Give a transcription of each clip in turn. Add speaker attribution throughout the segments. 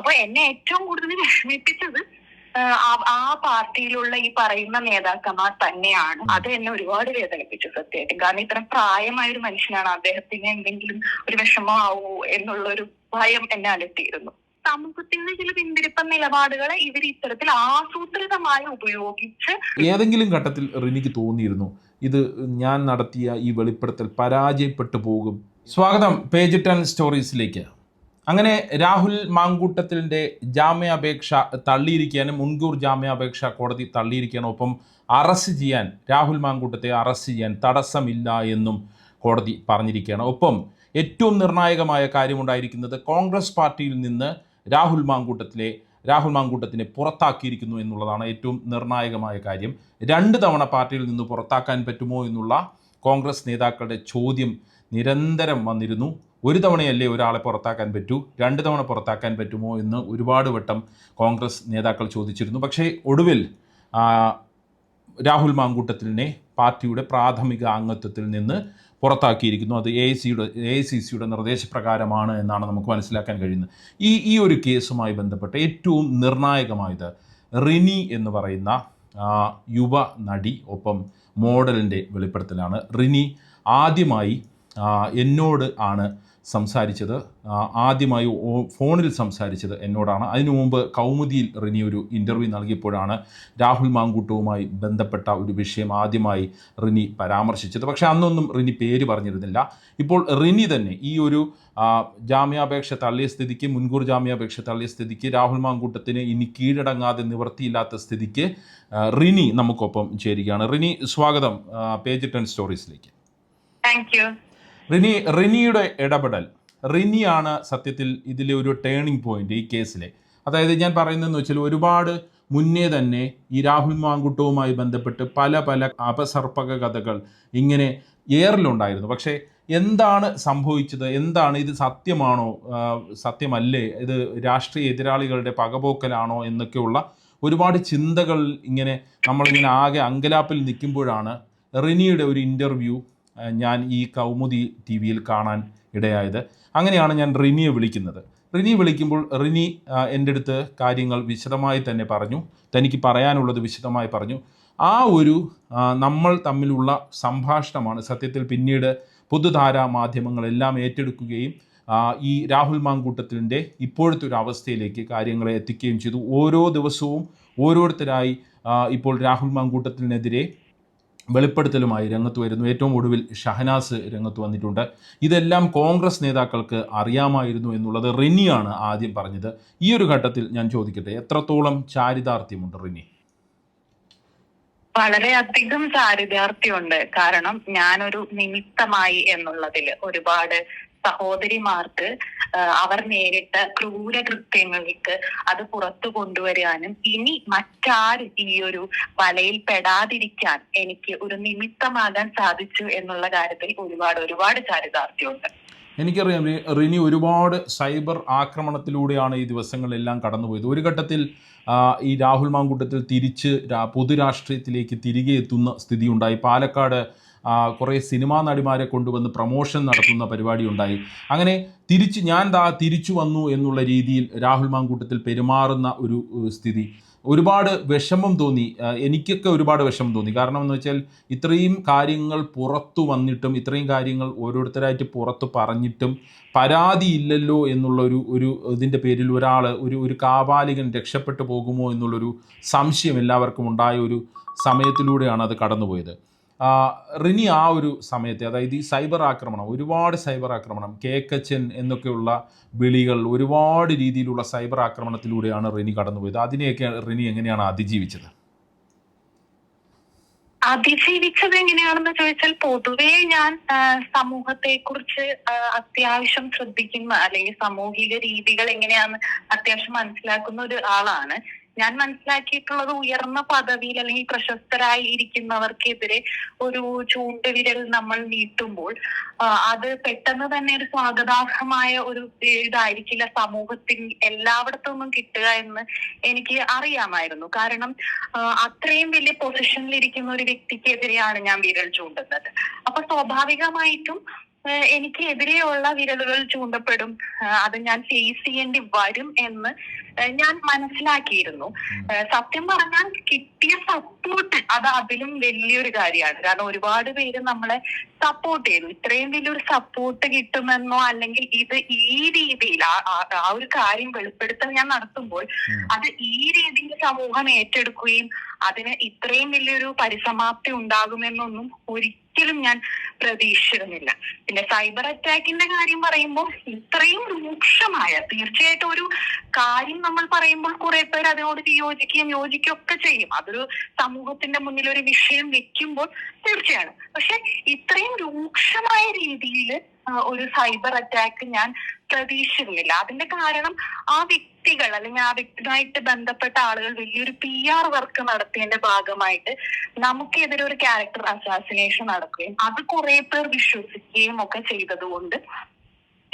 Speaker 1: അപ്പൊ എന്നെ ഏറ്റവും കൂടുതൽ വിഷമിപ്പിച്ചത് ആ, പാർട്ടിയിലുള്ള ഈ പറയുന്ന നേതാക്കന്മാർ തന്നെയാണ്. അത് എന്നെ ഒരുപാട് വേദനിപ്പിച്ചു സത്യമായിട്ടും. കാരണം ഇത്ര പ്രായമായ ഒരു മനുഷ്യനാണ്. അദ്ദേഹത്തിന് എന്തെങ്കിലും ഒരു വിഷമമാവൂ എന്നുള്ള ഒരു ഭയം എന്നെ അലട്ടിയിരുന്നു. സമൂഹത്തിന്റെ ചില പിന്തിരിപ്പൻ നിലപാടുകളെ ഇവർ ഇത്തരത്തിൽ ആസൂത്രിതമായി ഉപയോഗിച്ച്
Speaker 2: ഏതെങ്കിലും ഘട്ടത്തിൽ റിനിക്ക് തോന്നിയിരുന്നു ഇത് ഞാൻ നടത്തിയ ഈ വെളിപ്പെടുത്തൽ പരാജയപ്പെട്ടു പോകും. സ്വാഗതം പേജ് ടെൻ സ്റ്റോറീസിലേക്ക്. അങ്ങനെ രാഹുൽ മാങ്കൂട്ടത്തിലിന്റെ ജാമ്യാപേക്ഷ തള്ളിയിരിക്കാനും മുൻകൂർ ജാമ്യാപേക്ഷ കോടതി തള്ളിയിരിക്കാനും ഒപ്പം അറസ്റ്റ് ചെയ്യാൻ രാഹുൽ മാങ്കൂട്ടത്തെ അറസ്റ്റ് ചെയ്യാൻ തടസ്സമില്ല എന്നും കോടതി പറഞ്ഞിരിക്കുകയാണ്. ഒപ്പം ഏറ്റവും നിർണായകമായ കാര്യമുണ്ടായിരിക്കുന്നത് കോൺഗ്രസ് പാർട്ടിയിൽ നിന്ന് രാഹുൽ മാങ്കൂട്ടത്തിലെ രാഹുൽ മാങ്കൂട്ടത്തിനെ പുറത്താക്കിയിരിക്കുന്നു എന്നുള്ളതാണ് ഏറ്റവും നിർണായകമായ കാര്യം. രണ്ട് തവണ പാർട്ടിയിൽ നിന്ന് പുറത്താക്കാൻ പറ്റുമോ എന്നുള്ള കോൺഗ്രസ് നേതാക്കളുടെ ചോദ്യം നിരന്തരം വന്നിരുന്നു. ഒരു തവണയല്ലേ ഒരാളെ പുറത്താക്കാൻ പറ്റൂ? രണ്ട് തവണ പുറത്താക്കാൻ പറ്റുമോ എന്ന് ഒരുപാട് വട്ടം കോൺഗ്രസ് നേതാക്കൾ ചോദിച്ചിരുന്നു. പക്ഷേ ഒടുവിൽ രാഹുൽ മാങ്കൂട്ടത്തിനെ പാർട്ടിയുടെ പ്രാഥമിക അംഗത്വത്തിൽ നിന്ന് പുറത്താക്കിയിരിക്കുന്നു. അത് എ സിയുടെ എ സി സിയുടെ നിർദ്ദേശപ്രകാരമാണ് എന്നാണ് നമുക്ക് മനസ്സിലാക്കാൻ കഴിയുന്നത്. ഈ ഈ ഒരു കേസുമായി ബന്ധപ്പെട്ട് ഏറ്റവും നിർണായകമായത് റിനി എന്ന് പറയുന്ന യുവ നടി ഒപ്പം മോഡലിന്റെ വെളിപ്പെടുത്തലാണ്. റിനി ആദ്യമായി എന്നോട് ആണ് സംസാരിച്ചത്. ആദ്യമായി ഫോണിൽ സംസാരിച്ചത് എന്നോടാണ്. അതിനു മുമ്പ് കൗമുദിയിൽ റിനി ഒരു ഇന്റർവ്യൂ നൽകിയപ്പോഴാണ് രാഹുൽ മാങ്കൂട്ടവുമായി ബന്ധപ്പെട്ട ഒരു വിഷയം ആദ്യമായി റിനി പരാമർശിച്ചത്. പക്ഷേ അന്നൊന്നും റിനി പേര് പറഞ്ഞിരുന്നില്ല. ഇപ്പോൾ റിനി തന്നെ ഈ ഒരു ജാമ്യാപേക്ഷ തള്ളിയ സ്ഥിതിക്ക് മുൻകൂർ ജാമ്യാപേക്ഷ തള്ളിയ സ്ഥിതിക്ക് രാഹുൽ മാങ്കൂട്ടത്തിന് ഇനി കീഴടങ്ങാതെ നിവർത്തിയില്ലാത്ത സ്ഥിതിക്ക് റിനി നമുക്കൊപ്പം ചേരുകയാണ്. റിനി സ്വാഗതം പേജ് ടെൻ സ്റ്റോറീസിലേക്ക്.
Speaker 1: താങ്ക് യു
Speaker 2: റിനി റിനിയുടെ ഇടപെടൽ. റിനിയാണ് സത്യത്തിൽ ഇതിലെ ഒരു ടേണിംഗ് പോയിന്റ് ഈ കേസിലെ. അതായത് ഞാൻ പറയുന്നതെന്ന് വെച്ചാൽ ഒരുപാട് മുന്നേ തന്നെ ഈ രാഹുൽ മാങ്കുട്ടവുമായി ബന്ധപ്പെട്ട് പല പല അപസർപ്പക കഥകൾ ഇങ്ങനെ എയറിലുണ്ടായിരുന്നു പക്ഷേ എന്താണ് സംഭവിച്ചത്? എന്താണ് ഇത് സത്യമാണോ? സത്യമല്ലേ? ഇത് രാഷ്ട്രീയ എതിരാളികളുടെ പകപോക്കലാണോ എന്നൊക്കെയുള്ള ഒരുപാട് ചിന്തകൾ ഇങ്ങനെ നമ്മളിങ്ങനെ ആകെ അങ്കലാപ്പിൽ നിൽക്കുമ്പോഴാണ് റിനിയുടെ ഒരു ഇന്റർവ്യൂ ഞാൻ ഈ കൗമുദി ടി വിയിൽ കാണാൻ ഇടയായത്. അങ്ങനെയാണ് ഞാൻ റിനിയെ വിളിക്കുന്നത്. റിനി വിളിക്കുമ്പോൾ റിനി എന്റെ അടുത്ത് കാര്യങ്ങൾ വിശദമായി തന്നെ പറഞ്ഞു. തനിക്ക് പറയാനുള്ളത് വിശദമായി പറഞ്ഞു. ആ ഒരു നമ്മൾ തമ്മിലുള്ള സംഭാഷണമാണ് സത്യത്തിൽ പിന്നീട് പൊതുധാരാ മാധ്യമങ്ങളെല്ലാം ഏറ്റെടുക്കുകയും ഈ രാഹുൽ മാങ്കൂട്ടത്തിന്റെ ഇപ്പോഴത്തെ ഒരു അവസ്ഥയിലേക്ക് കാര്യങ്ങളെ എത്തിക്കുകയും ചെയ്തു. ഓരോ ദിവസവും ഓരോരുത്തരായി ഇപ്പോൾ രാഹുൽ മാങ്കൂട്ടത്തിനെതിരെ വെളിപ്പെടുത്തലുമായി രംഗത്ത് വരുന്നു. ഏറ്റവും ഒടുവിൽ ഷഹനാസ് രംഗത്ത് വന്നിട്ടുണ്ട്. ഇതെല്ലാം കോൺഗ്രസ് നേതാക്കൾക്ക് അറിയാമായിരുന്നു എന്നുള്ളത് റിനിയാണ് ആദ്യം പറഞ്ഞത്. ഈ ഒരു ഘട്ടത്തിൽ ഞാൻ ചോദിക്കട്ടെ എത്രത്തോളം ചാരിതാർത്ഥ്യമുണ്ട് റിനി?
Speaker 1: വളരെയധികം ചാരിതാർത്ഥ്യമുണ്ട്. കാരണം ഞാനൊരു നിമിത്തമായി എന്നുള്ളതിൽ ഒരുപാട് സഹോദരിമാർക്ക് അവർ നേരിട്ട ക്രൂരകൃത്യങ്ങൾക്ക് അത് പുറത്തു കൊണ്ടുവരാനും ഇനി മറ്റാരും ഈ ഒരു വലയിൽ പെടാതിരിക്കാൻ എനിക്ക് ഒരു നിമിത്തമാകാൻ സാധിച്ചു എന്നുള്ള കാര്യത്തിൽ ഒരുപാട് ഒരുപാട് ചാരിതാർത്ഥ്യമുണ്ട്.
Speaker 2: എനിക്കറിയാം റിനി ഒരുപാട് സൈബർ ആക്രമണത്തിലൂടെയാണ് ഈ ദിവസങ്ങളെല്ലാം കടന്നുപോയത്. ഒരു ഘട്ടത്തിൽ ഈ രാഹുൽ മാങ്കൂട്ടത്തിൽ തിരിച്ച് പൊതുരാഷ്ട്രീയത്തിലേക്ക് തിരികെ എത്തുന്ന സ്ഥിതിയുണ്ടായി. പാലക്കാട് കുറേ സിനിമാ നടിമാരെ കൊണ്ടുവന്ന് പ്രൊമോഷൻ നടത്തുന്ന പരിപാടി ഉണ്ടായി. അങ്ങനെ തിരിച്ച് ഞാൻ ദാ തിരിച്ചു വന്നു എന്നുള്ള രീതിയിൽ രാഹുൽ മാങ്കൂട്ടത്തിൽ പെരുമാറുന്ന ഒരു സ്ഥിതി. ഒരുപാട് വിഷമം തോന്നി. എനിക്കൊക്കെ ഒരുപാട് വിഷമം തോന്നി. കാരണം എന്ന് വെച്ചാൽ ഇത്രയും കാര്യങ്ങൾ പുറത്തു വന്നിട്ടും ഇത്രയും കാര്യങ്ങൾ ഓരോരുത്തരായിട്ട് പുറത്ത് പറഞ്ഞിട്ടും പരാതിയില്ലല്ലോ എന്നുള്ള ഒരു ഒരു ഇതിന്റെ പേരിൽ ഒരാൾ ഒരു ഒരു കാപാലികൻ രക്ഷപ്പെട്ടു പോകുമോ എന്നുള്ളൊരു സംശയം എല്ലാവർക്കും ഉണ്ടായ ഒരു സമയത്തിലൂടെയാണ് അത് കടന്നുപോയത്. റിനി ആ ഒരു സമയത്തെ അതായത് ഈ സൈബർ ആക്രമണം ഒരുപാട് സൈബർ ആക്രമണം കേക്കച്ചൻ എന്നൊക്കെയുള്ള വിളികൾ ഒരുപാട് രീതിയിലുള്ള സൈബർ ആക്രമണത്തിലൂടെയാണ് റിനി കടന്നുപോയത്. അതിനെയൊക്കെ റിനി എങ്ങനെയാണ് അതിജീവിച്ചത്?
Speaker 1: അതിജീവിച്ചത് എങ്ങനെയാണെന്ന് ചോദിച്ചാൽ പൊതുവേ ഞാൻ സമൂഹത്തെ കുറിച്ച് അത്യാവശ്യം ശ്രദ്ധിക്കുന്ന അല്ലെങ്കിൽ സാമൂഹിക രീതികൾ എങ്ങനെയാണെന്ന് അത്യാവശ്യം മനസ്സിലാക്കുന്ന ഒരു ആളാണ്. ഞാൻ മനസ്സിലാക്കിയിട്ടുള്ളത് ഉയർന്ന പദവിയിൽ അല്ലെങ്കിൽ പ്രശസ്തരായി ഇരിക്കുന്നവർക്കെതിരെ ഒരു ചൂണ്ടുവിരൽ നമ്മൾ നീട്ടുമ്പോൾ അത് പെട്ടെന്ന് തന്നെ ഒരു സ്വാഗതാർഹമായ ഒരു ഇതായിരിക്കില്ല സമൂഹത്തിൽ എല്ലായിടത്തുനിന്നും കിട്ടുക എന്ന് എനിക്ക് അറിയാമായിരുന്നു. കാരണം അത്രയും വലിയ പൊസിഷനിൽ ഇരിക്കുന്ന ഒരു വ്യക്തിക്കെതിരെയാണ് ഞാൻ വിരൽ ചൂണ്ടുന്നത്. അപ്പൊ സ്വാഭാവികമായിട്ടും എനിക്ക് എതിരെയുള്ള വിരലുകൾ ചൂണ്ടപ്പെടും. അത് ഞാൻ ഫേസ് ചെയ്യേണ്ടി വരും എന്ന് ഞാൻ മനസ്സിലാക്കിയിരുന്നു. സത്യം പറഞ്ഞാൽ കിട്ടിയ സപ്പോർട്ട് അത് അതിലും വലിയൊരു കാര്യമാണ്. കാരണം ഒരുപാട് പേര് നമ്മളെ സപ്പോർട്ട് ചെയ്തു. ഇത്രയും വലിയൊരു സപ്പോർട്ട് കിട്ടുമെന്നോ അല്ലെങ്കിൽ ഇത് ഈ രീതിയിൽ ആ- ഒരു കാര്യം വെളിപ്പെടുത്തൽ ഞാൻ നടത്തുമ്പോൾ അത് ഈ രീതിയിൽ സമൂഹം ഏറ്റെടുക്കുകയും അതിന് ഇത്രയും വലിയൊരു പരിസമാപ്തി ഉണ്ടാകുമെന്നൊന്നും ഒരിക്കലും ഞാൻ പ്രതീക്ഷിച്ചിരുന്നില്ല. പിന്നെ സൈബർ അറ്റാക്കിന്റെ കാര്യം പറയുമ്പോൾ ഇത്രയും രൂക്ഷമായ തീർച്ചയായിട്ടും ഒരു കാര്യം നമ്മൾ പറയുമ്പോൾ കുറെ പേർ അതിനോട് വിയോജിക്കുകയും യോജിക്കുകയും ഒക്കെ ചെയ്യും. അതൊരു സമൂഹത്തിന്റെ മുന്നിൽ ഒരു വിഷയം വെക്കുമ്പോൾ തീർച്ചയാണ്. പക്ഷെ ഇത്രയും രൂക്ഷമായ രീതിയിൽ ഒരു സൈബർ അറ്റാക്ക് ഞാൻ പ്രതീക്ഷിക്കുന്നില്ല. അതിന്റെ കാരണം ആ വ്യക്തികൾ അല്ലെങ്കിൽ ആ വ്യക്തിയുമായിട്ട് ബന്ധപ്പെട്ട ആളുകൾ വലിയൊരു പി ആർ വർക്ക് നടത്തിയതിന്റെ ഭാഗമായിട്ട് നമുക്കെതിരെ ഒരു ക്യാരക്ടർ അസാസിനേഷൻ നടക്കുകയും അത് കുറെ പേർ വിശ്വസിക്കുകയും ഒക്കെ ചെയ്തതുകൊണ്ട്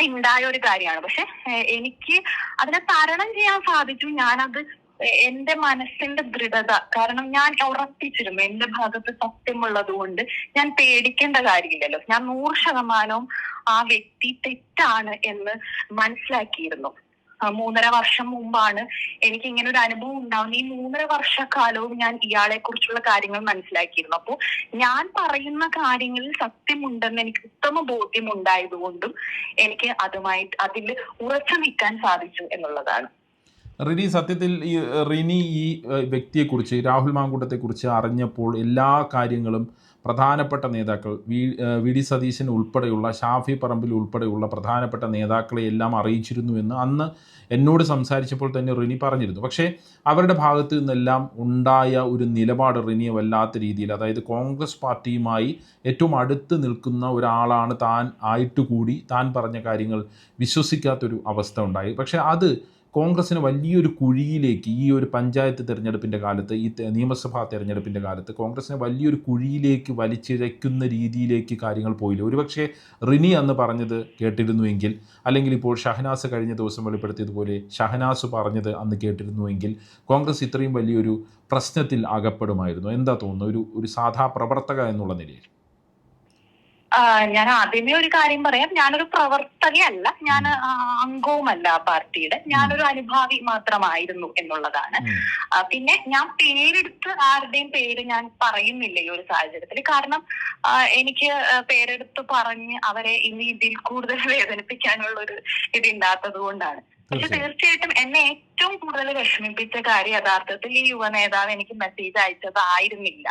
Speaker 1: ഉണ്ടായ ഒരു കാര്യമാണ്. പക്ഷെ എനിക്ക് അതിനെ തരണം ചെയ്യാൻ സാധിച്ചു. ഞാനത് എന്റെ മനസ്സിന്റെ ദൃഢത. കാരണം ഞാൻ ഉറപ്പിച്ചിരുന്നു എന്റെ ഭാഗത്ത് സത്യമുള്ളത് കൊണ്ട് ഞാൻ പേടിക്കേണ്ട കാര്യമില്ലല്ലോ. ഞാൻ നൂറ് ശതമാനവും ആ വ്യക്തി തെറ്റാണ് എന്ന് മനസ്സിലാക്കിയിരുന്നു. മൂന്നര വർഷം മുമ്പാണ് എനിക്ക് ഇങ്ങനെ ഒരു അനുഭവം ഉണ്ടാവുന്ന ഈ മൂന്നര വർഷക്കാലവും ഞാൻ ഇയാളെ കുറിച്ചുള്ള കാര്യങ്ങൾ മനസ്സിലാക്കിയിരുന്നു. അപ്പോൾ ഞാൻ പറയുന്ന കാര്യങ്ങളിൽ സത്യമുണ്ടെന്ന് എനിക്ക് ഉത്തമ ബോധ്യം ഉണ്ടായതുകൊണ്ടും എനിക്ക് അതുമായിട്ട് അതിൽ ഉറച്ചു നിൽക്കാൻ സാധിച്ചു എന്നുള്ളതാണ്.
Speaker 2: റിനി സത്യത്തിൽ ഈ റിനി ഈ വ്യക്തിയെ വ്യക്തിയെക്കുറിച്ച് രാഹുൽ മാങ്കൂട്ടത്തെക്കുറിച്ച് അറിഞ്ഞപ്പോൾ എല്ലാ കാര്യങ്ങളും പ്രധാനപ്പെട്ട നേതാക്കൾ വി ഡി സതീശൻ ഉൾപ്പെടെയുള്ള ഷാഫി പറമ്പിൽ ഉൾപ്പെടെയുള്ള പ്രധാനപ്പെട്ട നേതാക്കളെ എല്ലാം അറിയിച്ചിരുന്നു എന്ന് അന്ന് എന്നോട് സംസാരിച്ചപ്പോൾ തന്നെ റിനി പറഞ്ഞിരുന്നു. പക്ഷേ അവരുടെ ഭാഗത്ത് നിന്നെല്ലാം ഉണ്ടായ ഒരു നിലപാട് റിനിയെ വല്ലാത്ത രീതിയിൽ അതായത് കോൺഗ്രസ് പാർട്ടിയുമായി ഏറ്റവും അടുത്ത് നിൽക്കുന്ന ഒരാളാണ് താൻ ആയിട്ട് കൂടി താൻ പറഞ്ഞ കാര്യങ്ങൾ വിശ്വസിക്കാത്തൊരു അവസ്ഥ ഉണ്ടായി. പക്ഷേ അത് കോൺഗ്രസിന് വലിയൊരു കുഴിയിലേക്ക് ഈ ഒരു പഞ്ചായത്ത് തിരഞ്ഞെടുപ്പിന്റെ കാലത്ത് ഈ നിയമസഭാ തിരഞ്ഞെടുപ്പിന്റെ കാലത്ത് കോൺഗ്രസ്സിനെ വലിയൊരു കുഴിയിലേക്ക് വലിച്ചിഴയ്ക്കുന്ന രീതിയിലേക്ക് കാര്യങ്ങൾ പോയില്ല? ഒരുപക്ഷെ റിനി അന്ന് പറഞ്ഞത് കേട്ടിരുന്നുവെങ്കിൽ അല്ലെങ്കിൽ ഇപ്പോൾ ഷഹനാസ് കഴിഞ്ഞ ദിവസം വെളിപ്പെടുത്തിയതുപോലെ ഷഹനാസ് പറഞ്ഞത് അന്ന് കേട്ടിരുന്നുവെങ്കിൽ കോൺഗ്രസ് ഇത്രയും വലിയൊരു പ്രശ്നത്തിൽ അകപ്പെടുമായിരുന്നു. എന്താ തോന്നുന്നു ഒരു ഒരു സാധാ പ്രവർത്തക എന്നുള്ള നിലയിൽ.
Speaker 1: ഞാൻ ആദ്യമേ ഒരു കാര്യം പറയാം. ഞാനൊരു പ്രവർത്തകയല്ല. ഞാൻ അംഗവുമല്ല ആ പാർട്ടിയുടെ. ഞാനൊരു അനുഭാവി മാത്രമായിരുന്നു എന്നുള്ളതാണ്. പിന്നെ ഞാൻ പേരെടുത്ത് ആരുടെയും പേര് ഞാൻ പറയുന്നില്ല ഈ ഒരു സാഹചര്യത്തിൽ. കാരണം എനിക്ക് പേരെടുത്ത് പറഞ്ഞ് അവരെ ഇനി ഇതിൽ കൂടുതൽ വേദനിപ്പിക്കാനുള്ള ഒരു ഇതില്ലാത്തത് കൊണ്ടാണ്. പക്ഷെ
Speaker 2: തീർച്ചയായും.
Speaker 1: തീർച്ചയായിട്ടും എന്നെ ഏറ്റവും കൂടുതൽ വിഷമിപ്പിച്ച കാര്യം യഥാർത്ഥത്തിൽ ഈ യുവ നേതാവ് എനിക്ക് മെസ്സേജ് അയച്ചത് ആയിരുന്നില്ല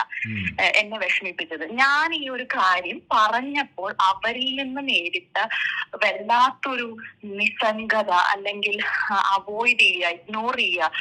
Speaker 1: എന്നെ വിഷമിപ്പിച്ചത്. ഞാൻ ഈ ഒരു കാര്യം പറഞ്ഞപ്പോൾ അവരിൽ നിന്ന് നേരിട്ട വല്ലാത്തൊരു നിസ്സംഗത അല്ലെങ്കിൽ അവോയ്ഡ് ചെയ്യുക ഇഗ്നോർ ചെയ്യുക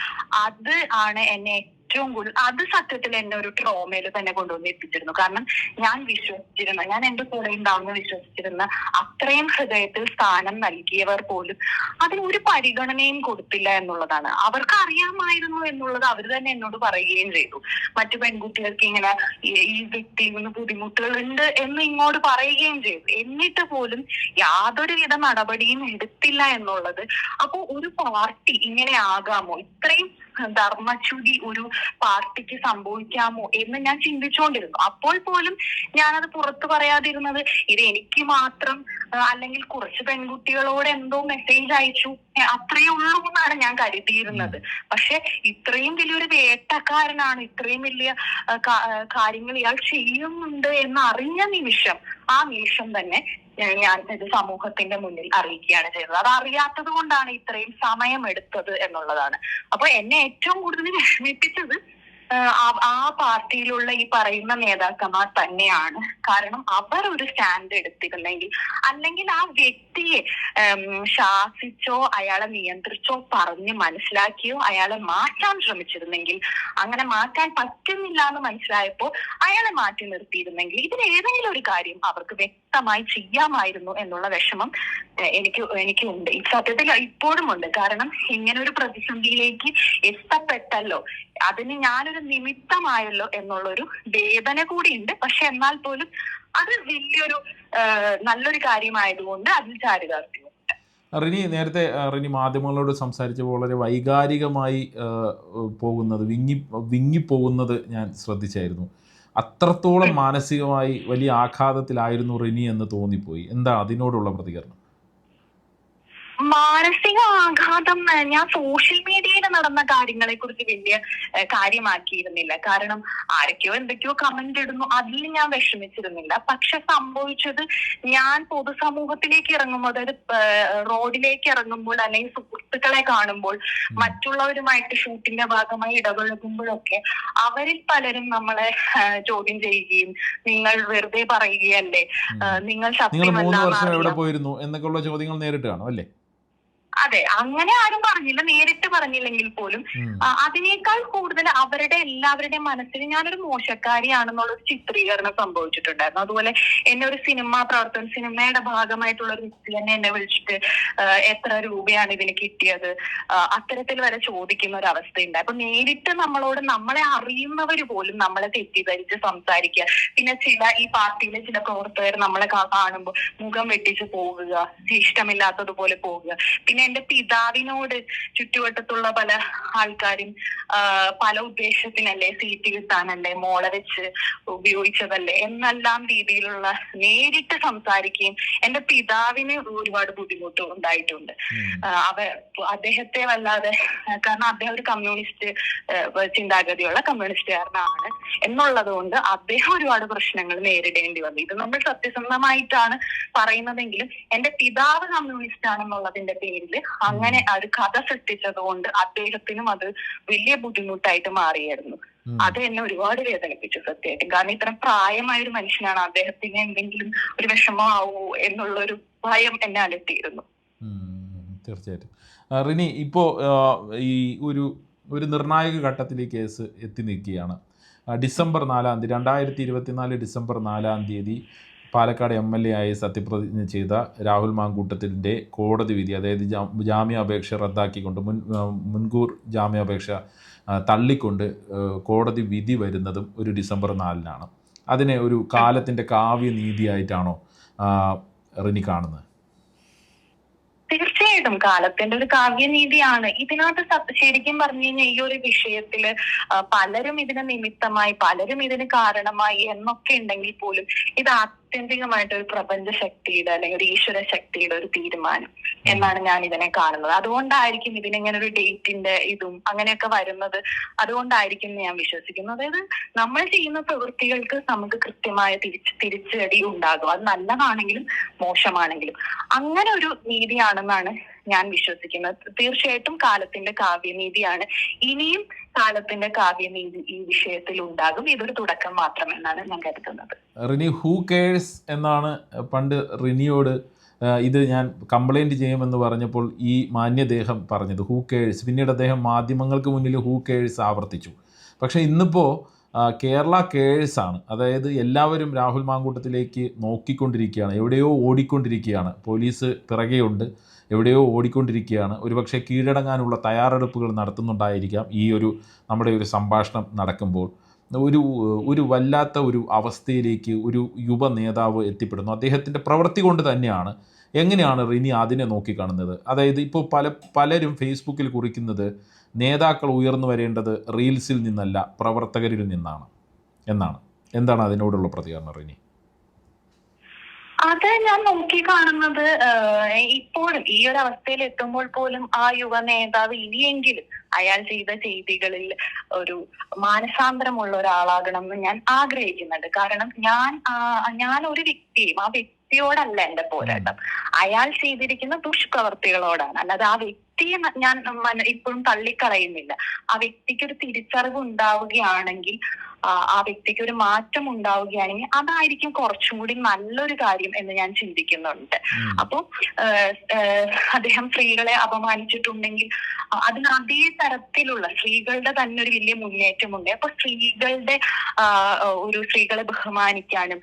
Speaker 1: അത് ആണ് എന്നെ ഏറ്റവും കൂടുതൽ അത് സത്യത്തിൽ എന്നെ ഒരു ട്രോമയിൽ തന്നെ കൊണ്ടുവന്ന് എത്തിച്ചിരുന്നു കാരണം ഞാൻ വിശ്വസിച്ചിരുന്ന ഞാൻ എന്റെ കൂടെ ഉണ്ടാവുന്ന വിശ്വസിച്ചിരുന്ന അത്രയും ഹൃദയത്തിൽ സ്ഥാനം നൽകിയവർ പോലും അതിന് ഒരു പരിഗണനയും കൊടുത്തില്ല എന്നുള്ളതാണ്. അവർക്ക് അറിയാമായിരുന്നു എന്നുള്ളത് അവർ തന്നെ എന്നോട് പറയുകയും ചെയ്തു. മറ്റു പെൺകുട്ടികൾക്ക് ഇങ്ങനെ ഈ- വ്യക്തിയിൽ ബുദ്ധിമുട്ടുകൾ ഉണ്ട് എന്ന് ഇങ്ങോട്ട് പറയുകയും ചെയ്തു. എന്നിട്ട് പോലും യാതൊരുവിധ നടപടിയും എടുത്തില്ല എന്നുള്ളത്. അപ്പോ ഒരു പാർട്ടി ഇങ്ങനെ ആകാമോ? ഇത്രയും ധർമ്മച്യുതി ഒരു പാർട്ടിക്ക് സംഭവിക്കാമോ എന്ന് ഞാൻ ചിന്തിച്ചുകൊണ്ടിരുന്നു. അപ്പോൾ പോലും ഞാനത് പുറത്തു പറയാതിരുന്നത് ഇത് എനിക്ക് മാത്രം അല്ലെങ്കിൽ കുറച്ച് പെൺകുട്ടികളോട് എന്തോ മെസ്സേജ് അയച്ചു. അത്രയേ ഉള്ളൂ എന്നാണ് ഞാൻ കരുതിയിരുന്നത്. പക്ഷെ ഇത്രയും വലിയൊരു വേട്ടക്കാരനാണ് ഇത്രയും വലിയ കാര്യങ്ങൾ ഇയാൾ ചെയ്യുന്നുണ്ട് എന്ന് അറിഞ്ഞ നിമിഷം ആ നിമിഷം തന്നെ ഞാൻ- ഇത് സമൂഹത്തിന്റെ മുന്നിൽ അറിയിക്കുകയാണ് ചെയ്തത് അത് അറിയാത്തത് കൊണ്ടാണ് ഇത്രയും സമയം എടുത്തത് എന്നുള്ളതാണ്. അപ്പൊ എന്നെ ഏറ്റവും കൂടുതൽ വിഷമിപ്പിച്ചത് ആ, പാർട്ടിയിലുള്ള ഈ പറയുന്ന നേതാക്കന്മാർ തന്നെയാണ്. കാരണം അവർ ഒരു സ്റ്റാൻഡ് എടുത്തിരുന്നെങ്കിൽ അല്ലെങ്കിൽ ആ വ്യക്തിയെ ശാസിച്ചോ അയാളെ നിയന്ത്രിച്ചോ പറഞ്ഞ് മനസ്സിലാക്കിയോ അയാളെ മാറ്റാൻ ശ്രമിച്ചിരുന്നെങ്കിൽ അങ്ങനെ മാറ്റാൻ പറ്റുന്നില്ല എന്ന് മനസ്സിലായപ്പോൾ അയാളെ മാറ്റി നിർത്തിയിരുന്നെങ്കിൽ ഇതിൽ ഏതെങ്കിലും ഒരു കാര്യം അവർക്ക് വ്യക്തമായി ചെയ്യാമായിരുന്നു എന്നുള്ള വിഷമം എനിക്ക് എനിക്ക് എനിക്കുണ്ട്. സത്യത്തിൽ ഇപ്പോഴും ഉണ്ട് കാരണം ഇങ്ങനെ ഒരു പ്രതിസന്ധിയിലേക്ക് എത്തപ്പെട്ടല്ലോ. അതിന് ഞാനൊരു നിമിത്തമായല്ലോ എന്നുള്ളൊരു വേദന കൂടിയുണ്ട്. പക്ഷെ എന്നാൽ പോലും അത് വലിയൊരു നല്ലൊരു കാര്യമായതുകൊണ്ട് അതിൽ ചാരിതാർത്ഥ്യം
Speaker 2: റിനി നേരത്തെ റിനി മാധ്യമങ്ങളോട് സംസാരിച്ചപ്പോൾ വളരെ വൈകാരികമായി പോകുന്നത് വിങ്ങി വിങ്ങിപ്പോകുന്നത് ഞാൻ ശ്രദ്ധിച്ചായിരുന്നു. അത്രത്തോളം മാനസികമായി വലിയ ആഘാതത്തിലായിരുന്നു റിനി എന്ന് തോന്നിപ്പോയി. എന്താ അതിനോടുള്ള പ്രതികരണം?
Speaker 1: മാനസിക ആഘാതം ഞാൻ സോഷ്യൽ മീഡിയയിൽ നടന്ന കാര്യങ്ങളെ കുറിച്ച് വലിയ കാര്യമാക്കിയിരുന്നില്ല. കാരണം ആരൊക്കെയോ എന്തൊക്കെയോ കമന്റ് ഇടുന്നു. അതിൽ ഞാൻ വിഷമിച്ചിരുന്നില്ല. പക്ഷെ സംഭവിച്ചത് ഞാൻ പൊതുസമൂഹത്തിലേക്ക് ഇറങ്ങുമ്പോൾ അതായത് റോഡിലേക്ക് ഇറങ്ങുമ്പോൾ അല്ലെങ്കിൽ സുഹൃത്തുക്കളെ കാണുമ്പോൾ മറ്റുള്ളവരുമായിട്ട് ഷൂട്ടിന്റെ ഭാഗമായി ഇടപഴകുമ്പോഴൊക്കെ അവരിൽ പലരും നമ്മളെ ചോദ്യം ചെയ്യുകയും നിങ്ങൾ വെറുതെ പറയുകയല്ലേ? നിങ്ങൾ സത്യമല്ല
Speaker 2: എന്നൊക്കെയുള്ള ചോദ്യങ്ങൾ നേരിട്ട് കാണും അല്ലേ?
Speaker 1: അതെ അങ്ങനെ ആരും പറഞ്ഞില്ല. നേരിട്ട് പറഞ്ഞില്ലെങ്കിൽ പോലും. അതിനേക്കാൾ കൂടുതൽ അവരുടെ എല്ലാവരുടെയും മനസ്സിൽ ഞാനൊരു മോശക്കാരിയാണെന്നുള്ള ഒരു ചിത്രീകരണം സംഭവിച്ചിട്ടുണ്ടായിരുന്നു. അതുപോലെ എന്നെ ഒരു സിനിമാ പ്രവർത്തന സിനിമയുടെ ഭാഗമായിട്ടുള്ള ഒരു വ്യക്തി തന്നെ എന്നെ വിളിച്ചിട്ട് എത്ര രൂപയാണ് ഇതിന് കിട്ടിയത്? അത്തരത്തിൽ വരെ ചോദിക്കുന്ന ഒരു അവസ്ഥയുണ്ട് അപ്പൊ നേരിട്ട് നമ്മളോട് നമ്മളെ അറിയുന്നവർ പോലും നമ്മളെ തെറ്റിദ്ധരിച്ച് സംസാരിക്കുക. പിന്നെ ചില ഈ പാർട്ടിയിലെ ചില പ്രവർത്തകർ നമ്മളെ കാണുമ്പോൾ മുഖം വെട്ടിച്ച് പോകുക ഇഷ്ടമില്ലാത്തതുപോലെ പോകുക പിന്നെ എന്റെ പിതാവിനോട് ചുറ്റുവട്ടത്തുള്ള പല ആൾക്കാരും പല ഉദ്ദേശത്തിനല്ലേ സീറ്റ് കിട്ടാനല്ലേ മോളെ വെച്ച് ഉപയോഗിച്ചതല്ലേ എന്നെല്ലാം രീതിയിലുള്ള നേരിട്ട് സംസാരിക്കുകയും എന്റെ പിതാവിന് ഒരുപാട് ബുദ്ധിമുട്ട് ഉണ്ടായിട്ടുണ്ട്. അവ അദ്ദേഹത്തെ വല്ലാതെ കാരണം അദ്ദേഹം ഒരു കമ്മ്യൂണിസ്റ്റ് ചിന്താഗതിയുള്ള കമ്മ്യൂണിസ്റ്റുകാരനാണ് എന്നുള്ളത് കൊണ്ട് അദ്ദേഹം ഒരുപാട് പ്രശ്നങ്ങൾ നേരിടേണ്ടി വന്നു ഇത് നമ്മൾ സത്യസന്ധമായിട്ടാണ് പറയുന്നതെങ്കിലും എന്റെ പിതാവ് കമ്മ്യൂണിസ്റ്റ് ആണെന്നുള്ളതിന്റെ പേരിൽ അങ്ങനെ ഒരു കഥ സൃഷ്ടിച്ചത് കൊണ്ട് അദ്ദേഹത്തിനും അത് വലിയ ബുദ്ധിമുട്ടായിട്ട് മാറിയായിരുന്നു. അത് എന്നെ ഒരുപാട് വേദനിപ്പിച്ചു സത്യമായിട്ടും. കാരണം ഇത്രയും പ്രായമായ ഒരു മനുഷ്യനാണ് അദ്ദേഹത്തിന് എന്തെങ്കിലും ഒരു വിഷമമാവോ എന്നുള്ളൊരു ഭയം എന്നെ അലട്ടിയിരുന്നു.
Speaker 2: തീർച്ചയായിട്ടും. റിനി ഇപ്പോൾ ഈ ഒരു ഒരു നിർണായക ഘട്ടത്തിൽ ഈ കേസ് എത്തി നിൽക്കുകയാണ്. ഡിസംബർ നാലാം തീയതി രണ്ടായിരത്തി ഇരുപത്തിനാല് ഡിസംബർ നാലാം തീയതി പാലക്കാട് എം എൽ എ ആയി സത്യപ്രതിജ്ഞ ചെയ്ത രാഹുൽ മാങ്കൂട്ടത്തിന്റെ കോടതി വിധി അതായത് ജാമ്യാപേക്ഷ റദ്ദാക്കിക്കൊണ്ട് മുൻ മുൻകൂർ ജാമ്യാപേക്ഷ തള്ളിക്കൊണ്ട് കോടതി വിധി വരുന്നതും ഒരു ഡിസംബർ നാലിനാണ്. അതിനെ ഒരു കാലത്തിന്റെ കാവ്യ നീതിയായിട്ടാണോ ആ, റിനി കാണുന്നത്?
Speaker 1: തീർച്ചയായിട്ടും കാലത്തിന്റെ ഒരു കാവ്യനീതിയാണ്. ഇതിനകത്ത് ശരിക്കും പറഞ്ഞു കഴിഞ്ഞാൽ ഈ ഒരു വിഷയത്തിൽ പലരും ഇതിന് നിമിത്തമായി പലരും ഇതിന് കാരണമായി എന്നൊക്കെ ഉണ്ടെങ്കിൽ പോലും ഇത് ആത്യന്തികമായിട്ട് ഒരു പ്രപഞ്ച ശക്തിയുടെ അല്ലെങ്കിൽ ഒരു ഈശ്വര ശക്തിയുടെ ഒരു തീരുമാനം എന്നാണ് ഞാൻ ഇതിനെ കാണുന്നത്. അതുകൊണ്ടായിരിക്കും ഇതിനിങ്ങനെ ഒരു ഡേറ്റിന്റെ ഇതും അങ്ങനെയൊക്കെ വരുന്നത്. അതുകൊണ്ടായിരിക്കും എന്ന് ഞാൻ വിശ്വസിക്കുന്നു. അതായത് നമ്മൾ ചെയ്യുന്ന പ്രവൃത്തികൾക്ക് നമുക്ക് കൃത്യമായ തിരിച്ച് തിരിച്ചടി ഉണ്ടാകും. അത് നല്ലതാണെങ്കിലും മോശമാണെങ്കിലും. അങ്ങനെ ഒരു നീതിയാണെന്നാണ് ഞാൻ വിശ്വസിക്കുന്നത്. തീർച്ചയായിട്ടും കാലത്തിന്റെ കാവ്യനീതിയാണ്. ഇനിയും കാലത്തിന്റെ കാവ്യനീതി ഈ വിഷയത്തിൽ ഉണ്ടാകും. ഇതൊരു തുടക്കം മാത്രമെന്നാണ് ഞാൻ കരുതുന്നത്.
Speaker 2: റിനി ഹൂ കേഴ്സ് എന്നാണ് പണ്ട് റിനിയോട് ഇത് ഞാൻ കംപ്ലൈന്റ് ചെയ്യുമെന്ന് പറഞ്ഞപ്പോൾ ഈ മാന്യദേഹം പറഞ്ഞത്. ഹൂ കേഴ്സ് പിന്നീട് അദ്ദേഹം മാധ്യമങ്ങൾക്ക് മുന്നിൽ ഹൂ കേഴ്സ് ആവർത്തിച്ചു. പക്ഷേ ഇന്നിപ്പോൾ കേരള കേഴ്സ് ആണ്. അതായത് എല്ലാവരും രാഹുൽ മാങ്കൂട്ടത്തിലേക്ക് നോക്കിക്കൊണ്ടിരിക്കുകയാണ്. എവിടെയോ ഓടിക്കൊണ്ടിരിക്കുകയാണ്. പോലീസ് പിറകെയുണ്ട്. എവിടെയോ ഓടിക്കൊണ്ടിരിക്കുകയാണ്. ഒരുപക്ഷെ കീഴടങ്ങാനുള്ള തയ്യാറെടുപ്പുകൾ നടത്തുന്നുണ്ടായിരിക്കാം ഈ ഒരു നമ്മുടെ ഒരു സംഭാഷണം നടക്കുമ്പോൾ. ഒരു ഒരു വല്ലാത്ത ഒരു അവസ്ഥയിലേക്ക് ഒരു യുവ നേതാവ് എത്തിപ്പെടുന്നു. അദ്ദേഹത്തിന്റെ പ്രവൃത്തി കൊണ്ട് തന്നെയാണ് എങ്ങനെയാണ് റിനി അതിനെ നോക്കിക്കാണുന്നത്? അതായത് ഇപ്പോൾ പല പലരും ഫേസ്ബുക്കിൽ കുറിക്കുന്നത് നേതാക്കൾ ഉയർന്നു വരേണ്ടത് റീൽസിൽ നിന്നല്ല പ്രവർത്തകരിൽ നിന്നാണ് എന്നാണ്. എന്താണ് അതിനോടുള്ള പ്രതികരണം റിനി
Speaker 1: അത് ഞാൻ നോക്കി കാണുന്നത് ഇപ്പോഴും ഈ ഒരു അവസ്ഥയിൽ എത്തുമ്പോൾ പോലും ആ യുവ നേതാവ് ഇനിയെങ്കിലും അയാൾ ചെയ്ത ചെയ്തികളിൽ ഒരു മാനസാന്തരമുള്ള ഒരാളാകണം എന്ന് ഞാൻ ആഗ്രഹിക്കുന്നുണ്ട്. കാരണം ഞാൻ ഞാൻ ഒരു വ്യക്തിയും ആ വ്യക്തിയോടല്ല എന്റെ പോരാട്ടം. അയാൾ ചെയ്തിരിക്കുന്ന ദുഷ്പ്രവർത്തികളോടാണ്. അല്ലാതെ ആ വ്യക്തിയെ ഞാൻ ഇപ്പോഴും തള്ളിക്കളയുന്നില്ല. ആ വ്യക്തിക്ക് ഒരു തിരിച്ചറിവ് ഉണ്ടാവുകയാണെങ്കിൽ ആ വ്യക്തിക്ക് ഒരു മാറ്റം ഉണ്ടാവുകയാണെങ്കിൽ അതായിരിക്കും കുറച്ചും കൂടി നല്ലൊരു കാര്യം എന്ന് ഞാൻ ചിന്തിക്കുന്നുണ്ട്. അപ്പോൾ അദ്ദേഹം സ്ത്രീകളെ അപമാനിച്ചിട്ടുണ്ടെങ്കിൽ അതിന് അതേ തരത്തിലുള്ള സ്ത്രീകളുടെ തന്നെ ഒരു വലിയ മുന്നേറ്റമുണ്ട്. അപ്പൊ സ്ത്രീകളുടെ ഒരു സ്ത്രീകളെ ബഹുമാനിക്കാനും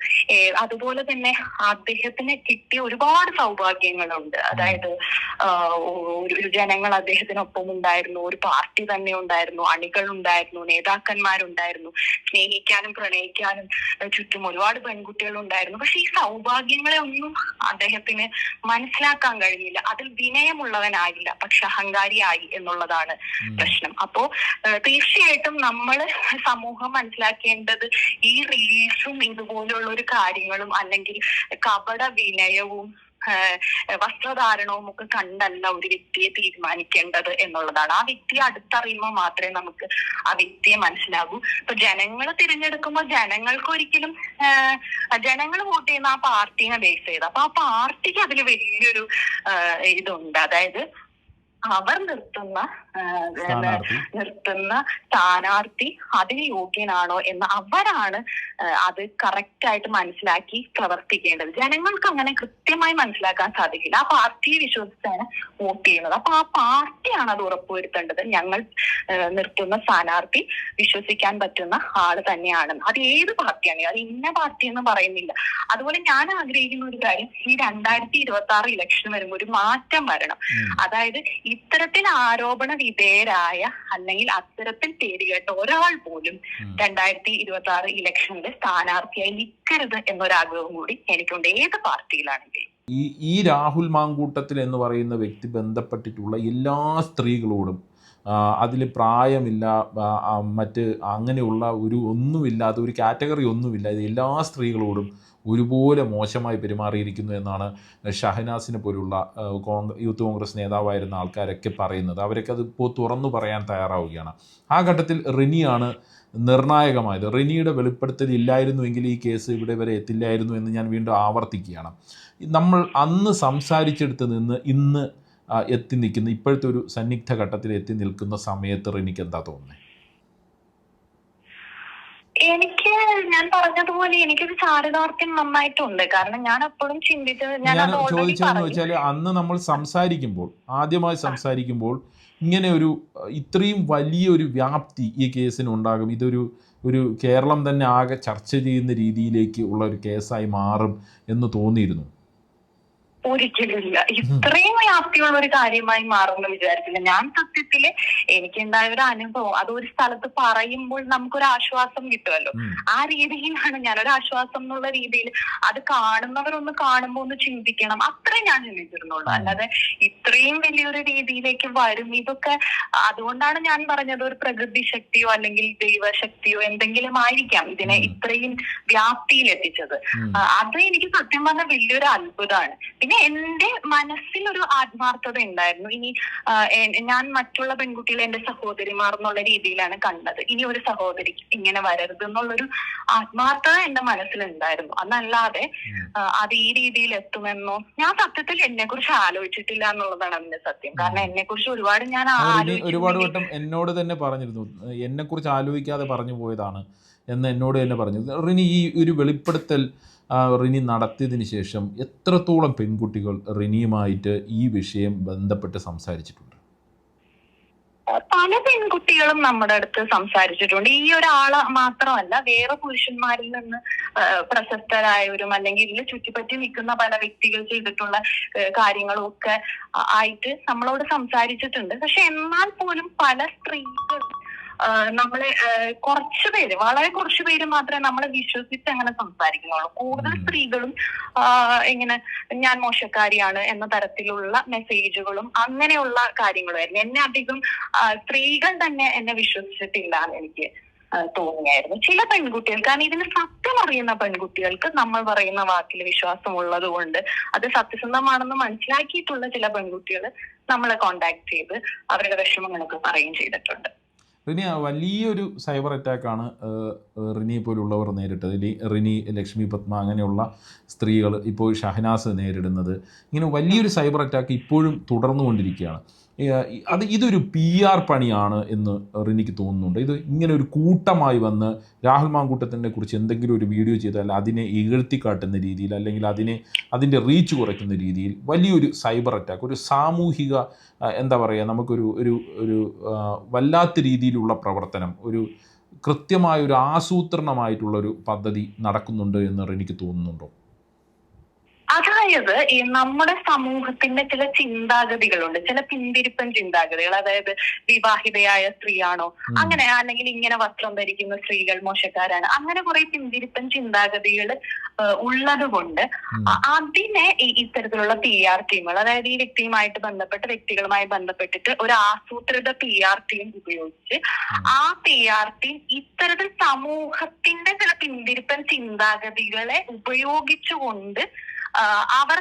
Speaker 1: അതുപോലെ തന്നെ അദ്ദേഹത്തിന് കിട്ടിയ ഒരുപാട് സൗഭാഗ്യങ്ങളുണ്ട്. അതായത് ഒരു ഒരു ജനങ്ങൾ അദ്ദേഹത്തിനൊപ്പം ഉണ്ടായിരുന്നു ഒരു പാർട്ടി തന്നെ ഉണ്ടായിരുന്നു അണികൾ ഉണ്ടായിരുന്നു നേതാക്കന്മാരുണ്ടായിരുന്നു. സ്നേഹിക്കാനും പ്രണയിക്കാനും ചുറ്റും ഒരുപാട് പെൺകുട്ടികൾ ഉണ്ടായിരുന്നു പക്ഷെ ഈ സൗഭാഗ്യങ്ങളെ ഒന്നും അദ്ദേഹത്തിന് മനസ്സിലാക്കാൻ കഴിഞ്ഞില്ല. അതിൽ വിനയമുള്ളവനായില്ല പക്ഷെ അഹങ്കാരിയായി എന്നുള്ളതാണ് പ്രശ്നം. അപ്പോ തീർച്ചയായിട്ടും നമ്മൾ സമൂഹം മനസ്സിലാക്കേണ്ടത് ഈ റീൽസും ഇതുപോലുള്ള ഒരു കാര്യങ്ങളും അല്ലെങ്കിൽ കപട വിനയവും വസ്ത്രധാരണവും ഒക്കെ കണ്ടല്ല ഒരു വ്യക്തിയെ തീരുമാനിക്കേണ്ടത് എന്നുള്ളതാണ്. ആ വ്യക്തിയെ അടുത്തറിയുമ്പോൾ മാത്രമേ നമുക്ക് ആ വ്യക്തിയെ മനസ്സിലാകൂ. ഇപ്പൊ ജനങ്ങൾ തിരഞ്ഞെടുക്കുമ്പോൾ ജനങ്ങൾക്ക് ഒരിക്കലും ജനങ്ങൾ വോട്ട് ചെയ്യുന്ന ആ പാർട്ടീനെ ബേസ് ചെയ്ത്. അപ്പൊ ആ പാർട്ടിക്ക് അതിൽ വലിയൊരു ഇതുണ്ട്. അതായത് അവർ നിർത്തുന്ന നിർത്തുന്ന സ്ഥാനാർത്ഥി അതിന് യോഗ്യനാണോ എന്ന് അവരാണ് അത് കറക്റ്റ് ആയിട്ട് മനസ്സിലാക്കി പ്രവർത്തിക്കേണ്ടത്. ജനങ്ങൾക്ക് അങ്ങനെ കൃത്യമായി മനസ്സിലാക്കാൻ സാധിക്കില്ല. ആ പാർട്ടിയെ വിശ്വസിച്ചാണ് വോട്ട് ചെയ്യുന്നത്. അപ്പൊ ആ പാർട്ടിയാണ് അത് ഉറപ്പുവരുത്തേണ്ടത്. ഞങ്ങൾ നിർത്തുന്ന സ്ഥാനാർത്ഥി വിശ്വസിക്കാൻ പറ്റുന്ന ആൾ തന്നെയാണ് അത് ഏത് പാർട്ടിയാണ് അത് ഇന്ന പാർട്ടി എന്ന് പറയുന്നില്ല. അതുപോലെ ഞാൻ ആഗ്രഹിക്കുന്ന ഒരു കാര്യം ഈ രണ്ടായിരത്തി ഇരുപത്തി ആറ് ഇലക്ഷൻ വരുമ്പോൾ ഒരു മാറ്റം വരണം.
Speaker 2: അതായത്
Speaker 1: അതായത് ഇത്തരത്തിൽ ആരോപണ വിധേയരായ അല്ലെങ്കിൽ അത്തരത്തിൽ പേരുകേട്ട ഒരാൾ പോലും. രണ്ടായിരത്തി ഇരുപത്തി ആറ് ഇലക്ഷനിൽ സ്ഥാനാർത്ഥിയായി നിൽക്കരുത് എന്നൊരാഗ്രഹം കൂടി എനിക്കുണ്ട് ഏത് പാർട്ടിയിലാണെങ്കിലും
Speaker 2: ഈ ഈ രാഹുൽ മാങ്കൂട്ടത്തിൽ എന്ന് പറയുന്ന വ്യക്തി ബന്ധപ്പെട്ടിട്ടുള്ള എല്ലാ സ്ത്രീകളോടും അതിൽ പ്രായമില്ല മറ്റ് അങ്ങനെയുള്ള ഒരു ഒന്നുമില്ലാത്ത ഒരു കാറ്റഗറി ഒന്നുമില്ല എല്ലാ സ്ത്രീകളോടും ഒരുപോലെ മോശമായി പെരുമാറിയിരിക്കുന്നു എന്നാണ് ഷഹനാസിനെ പോലുള്ള യൂത്ത് കോൺഗ്രസ് നേതാവായിരുന്ന ആൾക്കാരൊക്കെ പറയുന്നത്. അവരൊക്കെ അത് ഇപ്പോൾ തുറന്നു പറയാൻ തയ്യാറാവുകയാണ്. ആ ഘട്ടത്തിൽ റിനിയാണ് നിർണായകമായത്. റിനിയുടെ വെളിപ്പെടുത്തൽ ഇല്ലായിരുന്നുവെങ്കിൽ ഈ കേസ് ഇവിടെ വരെ എത്തില്ലായിരുന്നു എന്ന് ഞാൻ വീണ്ടും ആവർത്തിക്കുകയാണ്. നമ്മൾ അന്ന് സംസാരിച്ചെടുത്ത് നിന്ന് ഇന്ന് എത്തി നിൽക്കുന്ന ഇപ്പോഴത്തെ ഒരു സന്നിഗ്ധ ഘട്ടത്തിൽ എത്തി നിൽക്കുന്ന സമയത്ത് റിനിക്ക് എന്താ തോന്നുന്നത്
Speaker 1: എനിക്ക് ഞാൻ പറഞ്ഞതുപോലെ എനിക്കൊരു ചാരിതാർത്ഥ്യം നന്നായിട്ടുണ്ട്. കാരണം ഞാൻ എപ്പോഴും ചിന്തിച്ചത് ഞാൻ
Speaker 2: ഞാൻ ചോദിച്ചതെന്ന് വെച്ചാൽ അന്ന് നമ്മൾ സംസാരിക്കുമ്പോൾ ആദ്യമായി സംസാരിക്കുമ്പോൾ ഇങ്ങനെ ഒരു ഇത്രയും വലിയൊരു വ്യാപ്തി ഈ കേസിന് ഉണ്ടാകും. ഇതൊരു ഒരു കേരളം തന്നെ ആകെ ചർച്ച ചെയ്യുന്ന രീതിയിലേക്ക് ഉള്ള ഒരു കേസായി മാറും എന്ന് തോന്നിയിരുന്നു.
Speaker 1: ഒരിക്കലുമില്ല. ഇത്രയും വ്യാപ്തിയുള്ള ഒരു കാര്യമായി മാറുമെന്ന് വിചാരിച്ചില്ല ഞാൻ സത്യത്തിൽ എനിക്കുണ്ടായ ഒരു അനുഭവം അത് ഒരു സ്ഥലത്ത് പറയുമ്പോൾ നമുക്കൊരു ആശ്വാസം കിട്ടുമല്ലോ. ആ രീതിയിലാണ് ഞാൻ ഒരു ആശ്വാസം എന്നുള്ള രീതിയിൽ അത് കാണുന്നവരൊന്ന് കാണുമ്പോൾ ഒന്ന് ചിന്തിക്കണം. അത്രേ ഞാൻ ചിന്തിച്ചിരുന്നുള്ളൂ. അല്ലാതെ ഇത്രയും വലിയൊരു രീതിയിലേക്ക് വരും. ഇതൊക്കെ അതുകൊണ്ടാണ് ഞാൻ പറഞ്ഞത് ഒരു പ്രകൃതി ശക്തിയോ അല്ലെങ്കിൽ ദൈവശക്തിയോ എന്തെങ്കിലും ആയിരിക്കാം ഇതിനെ ഇത്രയും വ്യാപ്തിയിൽ എത്തിച്ചത്. അത് എനിക്ക് സത്യം പറഞ്ഞ വലിയൊരു അത്ഭുതമാണ്. പിന്നെ എന്റെ മനസ്സിൽ ഒരു ആത്മാർത്ഥത ഉണ്ടായിരുന്നു. ഇനി ഞാൻ മറ്റുള്ള പെൺകുട്ടികളെ എന്റെ സഹോദരിമാർ എന്നുള്ള രീതിയിലാണ് കണ്ടത്. ഇനി ഒരു സഹോദരി ഇങ്ങനെ വരരുത് എന്നുള്ളൊരു ആത്മാർത്ഥത എന്റെ മനസ്സിലുണ്ടായിരുന്നു. അതല്ലാതെ അത് ഈ രീതിയിൽ എത്തുമെന്നോ ഞാൻ സത്യത്തിൽ എന്നെ കുറിച്ച് ആലോചിച്ചിട്ടില്ല എന്നുള്ളതാണ് അതിന്റെ സത്യം. കാരണം എന്നെ കുറിച്ച് ഒരുപാട് ഞാൻ
Speaker 2: ഒരുപാട് വട്ടം എന്നോട് തന്നെ പറഞ്ഞിരുന്നു. എന്നെ കുറിച്ച് ആലോചിക്കാതെ പറഞ്ഞു പോയതാണ്. എന്ന് എന്നോട് തന്നെ പറഞ്ഞു. റിനി ഈ ഒരു വെളിപ്പെടുത്തൽ റിനി നടത്തിയതിന് ശേഷം എത്രത്തോളം പെൺകുട്ടികൾ റിനിയുമായിട്ട് ഈ വിഷയം ബന്ധപ്പെട്ട് സംസാരിച്ചിട്ടുണ്ട്?
Speaker 1: പല പെൺകുട്ടികളും നമ്മുടെ അടുത്ത് സംസാരിച്ചിട്ടുണ്ട്. ഈ ഒരാൾ മാത്രമല്ല വേറെ പുരുഷന്മാരിൽ നിന്ന് പ്രശസ്തരായവരും അല്ലെങ്കിൽ ഇതിൽ ചുറ്റിപ്പറ്റി നിൽക്കുന്ന പല വ്യക്തികൾ ചെയ്തിട്ടുള്ള കാര്യങ്ങളും ഒക്കെ ആയിട്ട് നമ്മളോട് സംസാരിച്ചിട്ടുണ്ട്. പക്ഷെ എന്നാൽ പോലും പല സ്ത്രീകളും ആ, നമ്മളെ കുറച്ചു പേര് വളരെ കുറച്ചു പേര് മാത്രമേ നമ്മളെ വിശ്വസിച്ച് അങ്ങനെ സംസാരിക്കുന്നുള്ളൂ. കൂടുതൽ സ്ത്രീകളും ഇങ്ങനെ ഞാൻ മോശക്കാരിയാണ് എന്ന തരത്തിലുള്ള മെസ്സേജുകളും അങ്ങനെയുള്ള കാര്യങ്ങളുമായിരുന്നു എന്നെ അധികം സ്ത്രീകൾ തന്നെ എന്നെ വിശ്വസിച്ചിട്ടില്ല എന്ന് എനിക്ക് തോന്നിയായിരുന്നു. ചില പെൺകുട്ടികൾക്ക് കാരണം ഇതിന് സത്യം അറിയുന്ന പെൺകുട്ടികൾക്ക് നമ്മൾ പറയുന്ന വാക്കിൽ വിശ്വാസം ഉള്ളത് കൊണ്ട് അത് സത്യസന്ധമാണെന്ന് മനസ്സിലാക്കിയിട്ടുള്ള ചില പെൺകുട്ടികൾ നമ്മളെ കോണ്ടാക്ട് ചെയ്ത് അവരുടെ വിഷമങ്ങളൊക്കെ പറയുകയും ചെയ്തിട്ടുണ്ട്.
Speaker 2: റിനി വലിയൊരു സൈബർ അറ്റാക്കാണ് റിനി പോലുള്ളവർ നേരിട്ടത്. റിനി ലക്ഷ്മി പത്മ അങ്ങനെയുള്ള സ്ത്രീകൾ ഇപ്പോൾ ഷഹനാസ് നേരിടുന്നത്. ഇങ്ങനെ വലിയൊരു സൈബർ അറ്റാക്ക് ഇപ്പോഴും തുടർന്നുകൊണ്ടിരിക്കുകയാണ്. അത് ഇതൊരു പി ആർ പണിയാണ് എന്ന് എനിക്ക് തോന്നുന്നുണ്ട്. ഇത് ഇങ്ങനെ ഒരു കൂട്ടമായി വന്ന് രാഹുൽ മാങ്കൂട്ടത്തിനെ കുറിച്ച് എന്തെങ്കിലും ഒരു വീഡിയോ ചെയ്താൽ അതിനെ ഇകഴ്ത്തിക്കാട്ടുന്ന രീതിയിൽ അല്ലെങ്കിൽ അതിനെ അതിന്റെ റീച്ച് കുറയ്ക്കുന്ന രീതിയിൽ വലിയൊരു സൈബർ അറ്റാക്ക് ഒരു സാമൂഹിക എന്താ പറയുക നമുക്കൊരു ഒരു ഒരു വല്ലാത്ത രീതിയിലുള്ള പ്രവർത്തനം ഒരു കൃത്യമായ ഒരു ആസൂത്രണമായിട്ടുള്ള ഒരു പദ്ധതി നടക്കുന്നുണ്ട് എന്ന് എനിക്ക് തോന്നുന്നുണ്ടോ?
Speaker 1: അതായത് ഈ നമ്മുടെ സമൂഹത്തിന്റെ ചില ചിന്താഗതികളുണ്ട് ചില പിന്തിരിപ്പൻ ചിന്താഗതികൾ അതായത് വിവാഹിതയായ സ്ത്രീയാണോ അങ്ങനെ അല്ലെങ്കിൽ ഇങ്ങനെ വസ്ത്രം ധരിക്കുന്ന സ്ത്രീകൾ മോശക്കാരാണ് അങ്ങനെ കുറെ പിന്തിരിപ്പൻ ചിന്താഗതികൾ ഉള്ളത് കൊണ്ട് അതിനെ ഈ ഇത്തരത്തിലുള്ള പി ആർ ടീമുകൾ അതായത് ഈ വ്യക്തിയുമായിട്ട് ബന്ധപ്പെട്ട വ്യക്തികളുമായി ബന്ധപ്പെട്ടിട്ട് ഒരു ആസൂത്രിത പി ആർ ടീം ഉപയോഗിച്ച് ആ പി ആർ ടീം ഇത്തരത്തിൽ സമൂഹത്തിന്റെ ചില പിന്തിരിപ്പൻ ചിന്താഗതികളെ ഉപയോഗിച്ചുകൊണ്ട് അവർ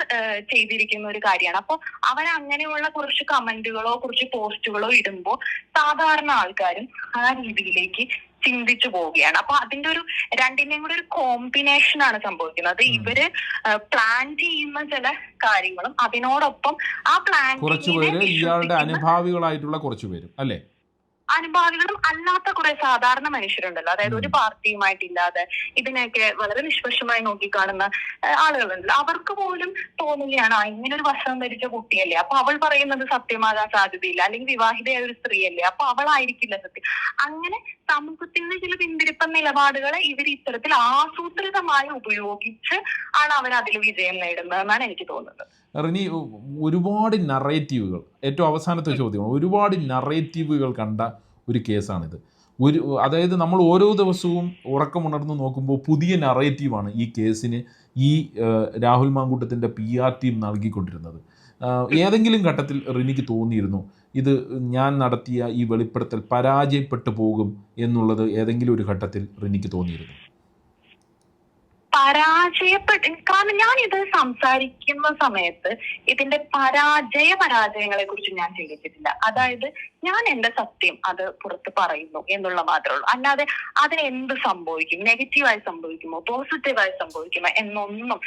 Speaker 1: ചെയ്തിരിക്കുന്ന ഒരു കാര്യമാണ്. അപ്പൊ അവർ അങ്ങനെയുള്ള കുറച്ച് കമന്റുകളോ കുറച്ച് പോസ്റ്റുകളോ ഇടുമ്പോൾ സാധാരണ ആൾക്കാരും ആ രീതിയിലേക്ക് ചിന്തിച്ചു പോവുകയാണ്. അപ്പൊ അതിന്റെ ഒരു രണ്ടിന്റെയും കൂടെ ഒരു കോമ്പിനേഷൻ ആണ് സംഭവിക്കുന്നത്. ഇവർ പ്ലാൻ ചെയ്യുന്ന ചില കാര്യങ്ങളും അതിനോടൊപ്പം ആ പ്ലാൻ
Speaker 2: കുറച്ചുപേര് ഇയാളുടെ അനുഭാവികളായിട്ടുള്ള കുറച്ചുപേരും അല്ലേ?
Speaker 1: അനുഭാവികളും അല്ലാത്ത കുറെ സാധാരണ മനുഷ്യരുണ്ടല്ലോ. അതായത് ഒരു. പാർട്ടിയുമായിട്ടില്ലാതെ ഇതിനെയൊക്കെ വളരെ നിഷ്പക്ഷമായി നോക്കിക്കാണുന്ന ആളുകളുണ്ടല്ലോ. അവർക്ക് പോലും തോന്നുകയാണ് ഇങ്ങനെ ഒരു വസ്ത്രം ധരിച്ച കുട്ടിയല്ലേ? അപ്പൊ അവൾ പറയുന്നത് സത്യമാകാൻ സാധ്യതയില്ല. അല്ലെങ്കിൽ വിവാഹിതയായ ഒരു സ്ത്രീയല്ലേ? അപ്പൊ അവളായിരിക്കില്ല സത്യം. അങ്ങനെ സമൂഹത്തിന്റെ ചില പിന്തിരിപ്പൻ നിലപാടുകളെ ഇവർ ഇത്തരത്തിൽ ആസൂത്രിതമായി ഉപയോഗിച്ച് ആണ് അവർ അതിൽ വിജയം നേടുന്നതെന്നാണ് എനിക്ക് തോന്നുന്നത്.
Speaker 2: റിനി ഒരുപാട് നറേറ്റീവുകൾ ഏറ്റവും അവസാനത്തെ ചോദ്യം ഒരുപാട് നറേറ്റീവുകൾ കണ്ട ഒരു കേസാണിത്. ഒരു അതായത് നമ്മൾ ഓരോ ദിവസവും ഉറക്കമുണർന്ന് നോക്കുമ്പോൾ പുതിയ നറേറ്റീവാണ് ഈ കേസിന് ഈ രാഹുൽ മാങ്കൂട്ടത്തിന്റെ പി ആർ ടീം നൽകിക്കൊണ്ടിരുന്നത്. ഏതെങ്കിലും ഘട്ടത്തിൽ റിനിക്ക് തോന്നിയിരുന്നു ഇത് ഞാൻ നടത്തിയ ഈ വെളിപ്പെടുത്തൽ പരാജയപ്പെട്ടു പോകും എന്നുള്ളത് ഏതെങ്കിലും ഒരു ഘട്ടത്തിൽ റിനിക്ക് തോന്നിയിരുന്നു.
Speaker 1: പരാജയപ്പെട്ട് കാരണം ഞാൻ ഇത് സംസാരിക്കുന്ന സമയത്ത് ഇതിന്റെ പരാജയ പരാജയങ്ങളെ കുറിച്ച് ഞാൻ ചിന്തിച്ചിട്ടില്ല. അതായത് ഞാൻ എന്റെ സത്യം അത് പുറത്ത് പറയുന്നു എന്നുള്ള മാത്രമേ ഉള്ളൂ. അല്ലാതെ അതിന് എന്ത് സംഭവിക്കും? നെഗറ്റീവായി സംഭവിക്കുമോ? പോസിറ്റീവായി സംഭവിക്കുമോ? എന്നൊന്നും.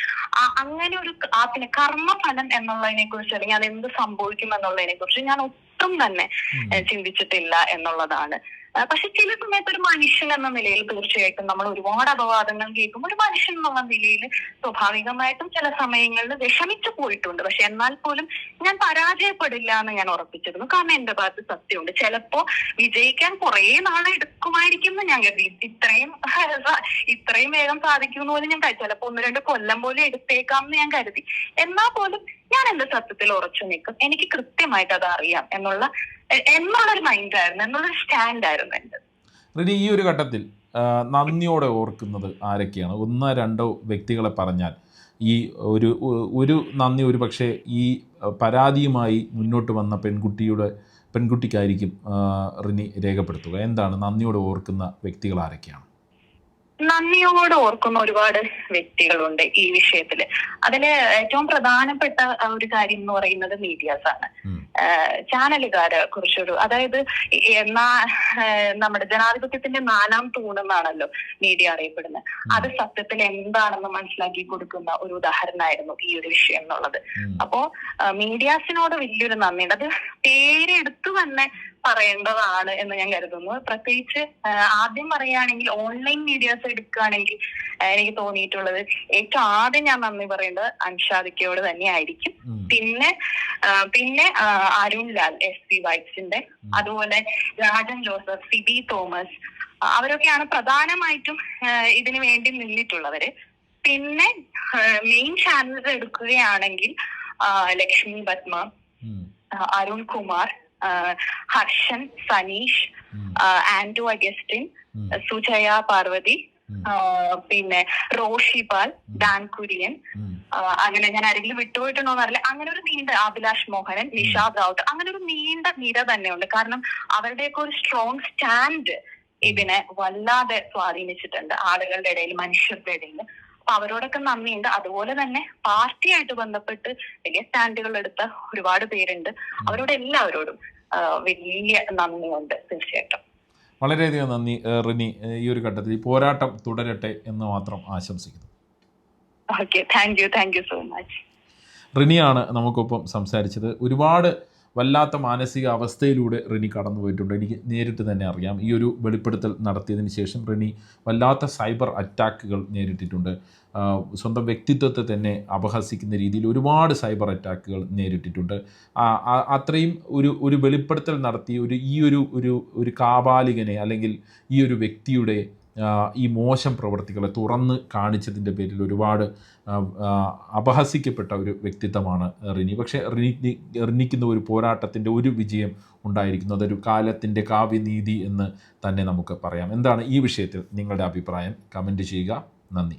Speaker 1: അങ്ങനെ ഒരു പിന്നെ കർമ്മഫലം എന്നുള്ളതിനെ കുറിച്ച് അല്ലെങ്കിൽ അത് എന്ത് സംഭവിക്കും എന്നുള്ളതിനെ കുറിച്ച് ഞാൻ ഒട്ടും തന്നെ ചിന്തിച്ചിട്ടില്ല എന്നുള്ളതാണ്. പക്ഷെ ചില സമയത്ത് ഒരു മനുഷ്യൻ എന്ന നിലയിൽ തീർച്ചയായിട്ടും നമ്മൾ ഒരുപാട് അപവാദങ്ങൾ കേൾക്കുമ്പോൾ ഒരു മനുഷ്യൻ എന്നുള്ള നിലയിൽ സ്വാഭാവികമായിട്ടും ചില സമയങ്ങളിൽ വിഷമിച്ചു പോയിട്ടുണ്ട്. പക്ഷെ എന്നാൽ പോലും ഞാൻ പരാജയപ്പെടില്ല എന്ന് ഞാൻ ഉറപ്പിച്ചിരുന്നു. കാരണം എന്റെ ഭാഗത്ത് സത്യമുണ്ട്. ചിലപ്പോ വിജയിക്കാൻ കുറെ നാളെ എടുക്കുമായിരിക്കും എന്ന് ഞാൻ കരുതി. ഇത്രയും ഇത്രയും വേഗം സാധിക്കുമെന്ന് പോലും ഞാൻ ചിലപ്പോ ഒന്ന് രണ്ട് കൊല്ലം പോലും എടുത്തേക്കാം എന്ന് ഞാൻ കരുതി. എന്നാൽ പോലും ഞാൻ എന്റെ സത്യത്തിൽ ഉറച്ചു നിൽക്കും? എനിക്ക് കൃത്യമായിട്ട് അത് അറിയാം എന്നുള്ള എന്നുള്ളൊരു മൈൻഡായിരുന്നു എന്നുള്ളൊരു സ്റ്റാൻഡായിരുന്നു എന്റെ
Speaker 2: റിനി ഈ ഒരു ഘട്ടത്തിൽ നന്ദിയോടെ ഓർക്കുന്നത് ആരൊക്കെയാണ്? ഒന്നോ രണ്ടോ വ്യക്തികളെ പറഞ്ഞാൽ ഈ ഒരു ഒരു നന്ദി ഒരു പക്ഷേ ഈ പരാതിയുമായി മുന്നോട്ട് വന്ന പെൺകുട്ടിയുടെ പെൺകുട്ടിക്കായിരിക്കും റിനി രേഖപ്പെടുത്തുക. എന്താണ് നന്ദിയോടെ ഓർക്കുന്ന വ്യക്തികൾ ആരൊക്കെയാണ്?
Speaker 1: നന്ദിയോട് ഓർക്കുന്ന ഒരുപാട് വ്യക്തികളുണ്ട് ഈ വിഷയത്തിൽ. അതിൽ ഏറ്റവും പ്രധാനപ്പെട്ട ഒരു കാര്യം എന്ന് പറയുന്നത് മീഡിയാസ് ആണ്. ചാനലുകാരെ കുറിച്ചൊരു അതായത് എന്നാ നമ്മുടെ ജനാധിപത്യത്തിന്റെ നാലാം തൂണെന്നാണല്ലോ മീഡിയ അറിയപ്പെടുന്നത്. അത് സത്യത്തിൽ എന്താണെന്ന് മനസ്സിലാക്കി കൊടുക്കുന്ന ഒരു ഉദാഹരണമായിരുന്നു ഈ ഒരു വിഷയം എന്നുള്ളത്. അപ്പോ മീഡിയാസിനോട് വലിയൊരു നന്ദിയുണ്ട്. അത് പേരെടുത്തു തന്നെ പറയേണ്ടതാണ് എന്ന് ഞാൻ കരുതുന്നു. പ്രത്യേകിച്ച് ആദ്യം പറയുകയാണെങ്കിൽ ഓൺലൈൻ മീഡിയാസ് എടുക്കുകയാണെങ്കിൽ എനിക്ക് തോന്നിയിട്ടുള്ളത് ഏറ്റവും ആദ്യം ഞാൻ നന്ദി പറയേണ്ടത് അൻഷാദിക്കയോട് തന്നെ
Speaker 2: ആയിരിക്കും
Speaker 1: പിന്നെ പിന്നെ അരുൺ ലാൽ എസ് പി വൈറ്റ്സിന്റെ അതുപോലെ രാജൻ ജോസഫ് സിബി തോമസ് അവരൊക്കെയാണ് പ്രധാനമായിട്ടും ഇതിനു വേണ്ടി നിന്നിട്ടുള്ളവര്. പിന്നെ മെയിൻ ചാനൽസ് എടുക്കുകയാണെങ്കിൽ ലക്ഷ്മി പത്മ അരുൺ കുമാർ ഹർഷൻ സനീഷ് ആൻഡു അഗസ്റ്റിൻ. സുജയ പാർവതി പിന്നെ റോഷി പാൽ ഡാൻ കുര്യൻ. അങ്ങനെ ഞാൻ ആരെങ്കിലും വിട്ടുപോയിട്ടുണ്ടോ എന്നറിയില്ല അങ്ങനെ ഒരു നീണ്ട അഭിലാഷ് മോഹനൻ നിഷാദ് റാവുത്ത് അങ്ങനെ ഒരു നീണ്ട നിര തന്നെയുണ്ട്. കാരണം അവരുടെയൊക്കെ ഒരു സ്ട്രോങ് സ്റ്റാൻഡ് ഇതിനെ വല്ലാതെ സ്വാധീനിച്ചിട്ടുണ്ട് ആളുകളുടെ ഇടയിൽ മനുഷ്യരുടെ ഇടയിൽ. അപ്പൊ അവരോടൊക്കെ നന്ദിയുണ്ട്. അതുപോലെ തന്നെ പാർട്ടിയായിട്ട് ബന്ധപ്പെട്ട് വലിയ സ്റ്റാൻഡുകൾ എടുത്ത ഒരുപാട് പേരുണ്ട്. അവരോട് എല്ലാവരോടും വലിയ നന്ദിയുണ്ട്. തീർച്ചയായിട്ടും.
Speaker 2: വളരെയധികം നന്ദി റിനി ഈ ഒരു ഘട്ടത്തിൽ ഈ പോരാട്ടം തുടരട്ടെ എന്ന് മാത്രം ആശംസിക്കുന്നു.
Speaker 1: Okay thank you thank you so much
Speaker 2: റിനിയാണ് നമുക്കൊപ്പം സംസാരിച്ചത്. ഒരുപാട് വല്ലാത്ത മാനസിക അവസ്ഥയിലൂടെ റിനി കടന്നു പോയിട്ടുണ്ട് എനിക്ക് നേരിട്ട് തന്നെ അറിയാം. ഈ ഒരു വെളിപ്പെടുത്തൽ നടത്തിയതിന് ശേഷം റിനി വല്ലാത്ത സൈബർ അറ്റാക്കുകൾ നേരിട്ടിട്ടുണ്ട്. സ്വന്തം വ്യക്തിത്വത്തെ തന്നെ അപഹസിക്കുന്ന രീതിയിൽ ഒരുപാട് സൈബർ അറ്റാക്കുകൾ നേരിട്ടിട്ടുണ്ട്. അത്രയും ഒരു ഒരു വെളിപ്പെടുത്തൽ നടത്തി ഒരു ഈ ഒരു ഒരു ഒരു അല്ലെങ്കിൽ ഈ ഒരു വ്യക്തിയുടെ ഈ മോശം പ്രവൃത്തികളെ തുറന്ന് കാണിച്ചതിന്റെ പേരിൽ ഒരുപാട് അപഹസിക്കപ്പെട്ട ഒരു വ്യക്തിത്വമാണ് റിനി. പക്ഷേ റിനി റിനിക്കുന്ന ഒരു പോരാട്ടത്തിന്റെ ഒരു വിജയം ഉണ്ടായിരിക്കുന്നു. അതൊരു കാലത്തിന്റെ കാവ്യനീതി എന്ന് തന്നെ നമുക്ക് പറയാം. എന്താണ് ഈ വിഷയത്തിൽ നിങ്ങളുടെ അഭിപ്രായം? കമന്റ് ചെയ്യുക. നന്ദി.